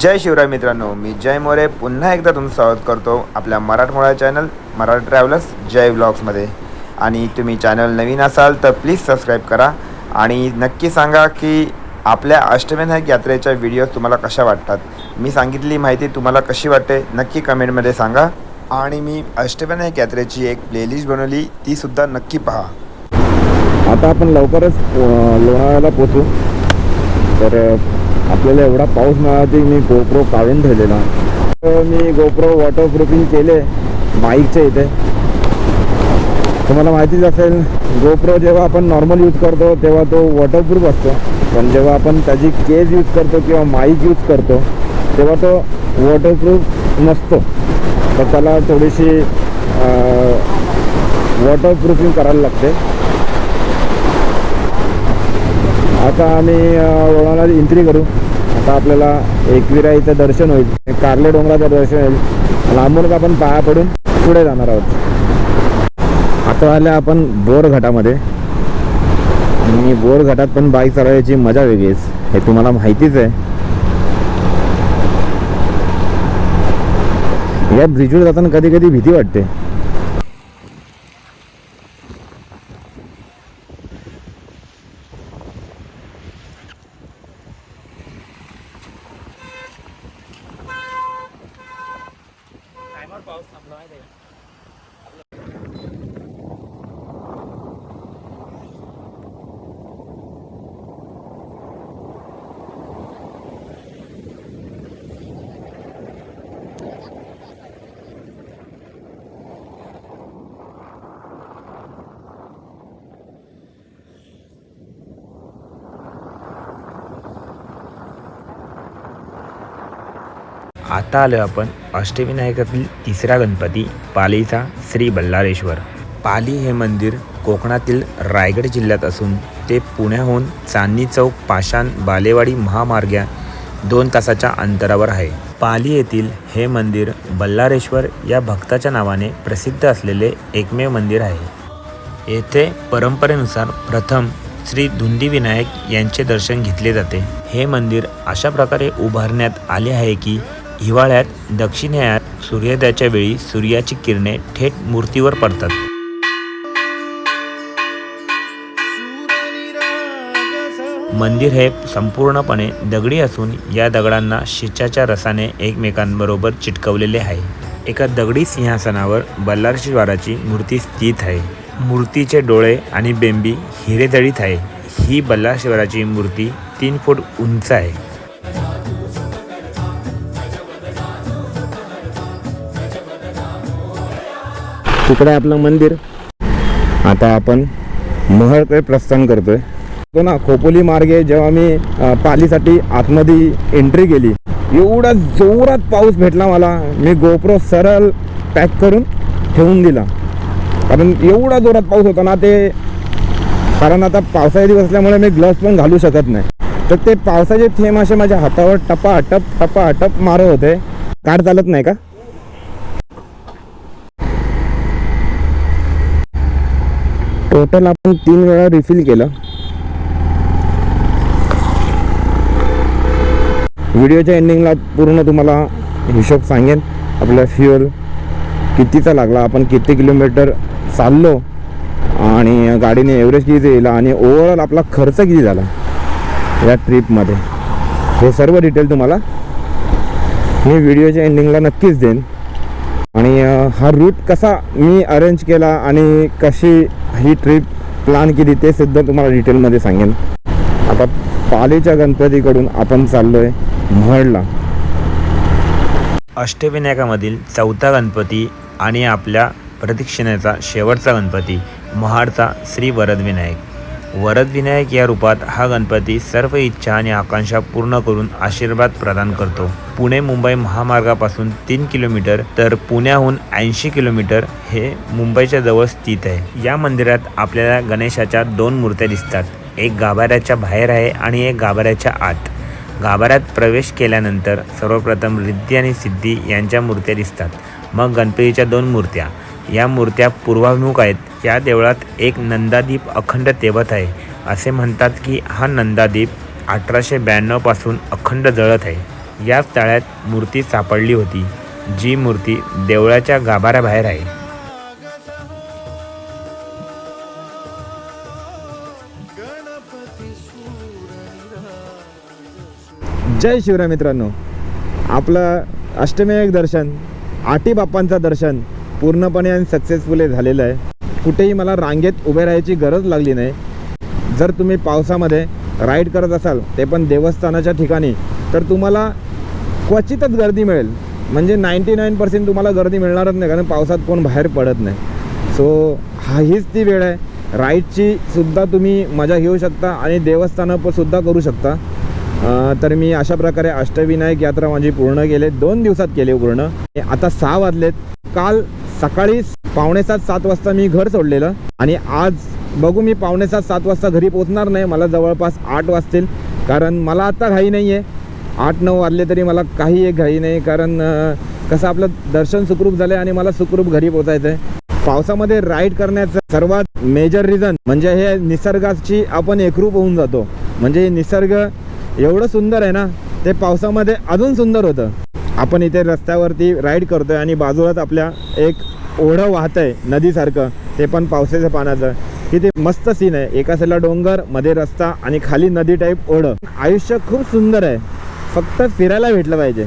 जय शिवराय मित्रांनो मी जय मोरे. पुन्हा एकदा तुमचं स्वागत करतो आपल्या मराठमोळा चॅनल मराठी ट्रॅव्हलर्स जय ब्लॉग्समध्ये आणि तुम्ही चॅनल नवीन असाल तर प्लीज सबस्क्राईब करा. आणि नक्की सांगा की आपल्या अष्टविनायक यात्रेच्या व्हिडिओ तुम्हाला कशा वाटतात? मी सांगितली माहिती तुम्हाला कशी वाटते नक्की कमेंटमध्ये सांगा. आणि मी अष्टविनायक यात्रेची एक प्लेलिस्ट बनवली तीसुद्धा नक्की पहा. आता आपण लवकरच लोणावळ्याला पोचू तर आपल्याला एवढा पाऊस मिळाला की मी गोप्रो काढून ठेवलेला. तर मी गोप्रो वॉटरप्रूफिंग केले बाईकच्या इथे. तुम्हाला माहितीच असेल गोप्रो जेव्हा आपण नॉर्मल यूज करतो तेव्हा तो वॉटरप्रूफ असतो. पण जेव्हा आपण त्याची केज यूज करतो किंवा माईक यूज करतो तेव्हा तो वॉटरप्रूफ नसतो. तर त्याला थोडीशी वॉटरप्रूफिंग करायला लागते. आता आम्ही अ, लोणावळ्यात एंट्री करू. आता आपल्याला एकविरा इथं दर्शन होईल. कारले डोंगराचं दर्शन होईल. लांबूनच आपण पाया पडून पुढे जाणार आहोत. आता आल्या आपण बोर घाटामध्ये आणि बोर घाटात पण बाईक चालवायची मजा वेगळीच. हे तुम्हाला माहितीच आहे. या ब्रिजवर जाताना कधी कधी भीती वाटते. पाऊस थांबला माहिती आहे आता आलो आपण अष्टविनायकातील तिसरा गणपती पालीचा श्री बल्लारेश्वर. पाली हे मंदिर कोकणातील रायगड जिल्ह्यात असून ते पुण्याहून चांदणी चौक पाषाण बालेवाडी महामार्ग्या दोन तासाच्या अंतरावर आहे. पाली येथील हे मंदिर बल्लारेश्वर या भक्ताच्या नावाने प्रसिद्ध असलेले एकमेव मंदिर आहे. येथे परंपरेनुसार प्रथम श्री धुंदी विनायक यांचे दर्शन घेतले जाते. हे मंदिर अशा प्रकारे उभारण्यात आले आहे की हिवाळ्यात दक्षिणेयात सूर्योदयाच्या वेळी सूर्याची किरणे थेट मूर्तीवर पडतात. मंदिर हे संपूर्णपणे दगडी असून या दगडांना शिच्याच्या रसाने एकमेकांबरोबर चिटकवलेले आहे. एका दगडी सिंहासनावर बल्लारशिवाराची मूर्ती स्थित आहे. मूर्तीचे डोळे आणि बेंबी हिरेदळीत आहे. ही बल्लारश्वराची मूर्ती तीन फूट उंच आहे. तिकडे आपलं मंदिर. आता आपण महळकडे प्रस्थान करतोय. तो ना खोपोली मार्गे जेव्हा मी पालीसाठी आतमध्ये एंट्री केली एवढा जोरात पाऊस भेटला मला. मी गोप्रो सरळ पॅक करून ठेवून दिला. कारण एवढा जोरात पाऊस होता ना ते कारण आता पावसाळ्या दिवस असल्यामुळे मी ग्लव्स पण घालू शकत नाही. तर ते पावसाचे थेंब असे माझ्या हातावर टपा टप टपा टप मारत होते. कार चालत नाही का? टोटल आपण तीन वेळा रिफिल केलं. व्हिडिओच्या एंडिंगला पूर्ण तुम्हाला हिशोब सांगेन. आपला फ्युअल कितीचा लागला आपण किती किलोमीटर चाललो आणि गाडीने एव्हरेज किती येईल आणि ओव्हरऑल आपला खर्च किती झाला या ट्रिपमध्ये हे सर्व डिटेल तुम्हाला मी व्हिडिओच्या एंडिंगला नक्कीच देईन. आणि हा रूट कसा मी अरेंज केला आणि कशी ही ट्रिप प्लॅन केली ते सुद्धा तुम्हाला डिटेलमध्ये सांगेन. आता पालीच्या गणपतीकडून आपण चाललो आहे महडला अष्टविनायकामधील चौथा गणपती आणि आपल्या प्रदक्षिणेचा शेवटचा गणपती महाडचा श्री वरदविनायक. वरदविनायक या रूपात हा गणपती सर्व इच्छा आणि आकांक्षा पूर्ण करून आशीर्वाद प्रदान करतो. पुणे मुंबई महामार्गापासून तीन किलोमीटर तर पुण्याहून ऐंशी किलोमीटर हे मुंबईच्या जवळ स्थित आहे. या मंदिरात आपल्याला गणेशाच्या दोन मूर्त्या दिसतात. एक गाभाऱ्याच्या बाहेर आहे आणि एक गाभाऱ्याच्या आत. गाभाऱ्यात प्रवेश केल्यानंतर सर्वप्रथम रिद्धी आणि सिद्धी यांच्या मूर्त्या दिसतात. मग गणपतीच्या दोन मूर्त्या. या मूर्त्या पूर्वाभिमुख आहेत. या देवळात एक नंदादीप अखंड तेवत आहे. असे म्हणतात की हा नंदादीप अठराशे ब्याण्णवपासून अखंड जळत आहे. याच तळ्यात मूर्ती सापडली होती. जी मूर्ती देवळाच्या गाभाऱ्याबाहेर आहे. जय शिवराय मित्रांनो. आपलं अष्टमेक दर्शन आटी बाप्पांचं दर्शन पूर्णपणे आणि सक्सेसफुली झालेलं आहे. कुठेही मला रांगेत उभे राहायची गरज लागली नाही. जर तुम्ही पावसामध्ये राईड करत असाल ते पण देवस्थानाच्या ठिकाणी तर तुम्हाला क्वचितच गर्दी मिळेल. म्हणजे नाईंटी नाईन पर्सेंट तुम्हाला गर्दी मिळणारच नाही कारण पावसात कोण बाहेर पडत नाही. सो हा हीच ती वेळ आहे. राईडची सुद्धा तुम्ही मजा घेऊ शकता आणि देवस्थानं पण सुद्धा करू शकता. तर मी अशा प्रकारे अष्टविनायक यात्रा माझी पूर्ण केले. दोन दिवसात केली पूर्ण. आता सहा वाजलेत. काल सकाळी पावणेसात सात वाजता मी घर सोडलेलं आणि आज बघू मी पावणेसात सात वाजता घरी पोचणार नाही. मला जवळपास आठ वाजतील. कारण मला आत्ता घाई नाही आहे आठ नऊ वाजले तरी मला काही एक घाई नाही. कारण कसं आपलं दर्शन सुखरूप झालं आणि मला सुखरूप घरी पोचायचं आहे पावसामध्ये राईड करण्याचं सर्वात मेजर रिझन म्हणजे हे निसर्गाची आपण एकरूप होऊन जातो. म्हणजे निसर्ग एवढं सुंदर आहे ना ते पावसामध्ये अजून सुंदर होतं. आपण इथे रस्त्यावरती राईड करतोय आणि बाजूलाच आपल्या एक ओढं वाहत आहे नदीसारखं ते पण पावसाच्या पाण्याचं. किती मस्त सीन आहे. एका साईडला डोंगरमध्ये रस्ता आणि खाली नदी टाईप ओढं. आयुष्य खूप सुंदर आहे. फक्त फिरायला भेटलं पाहिजे.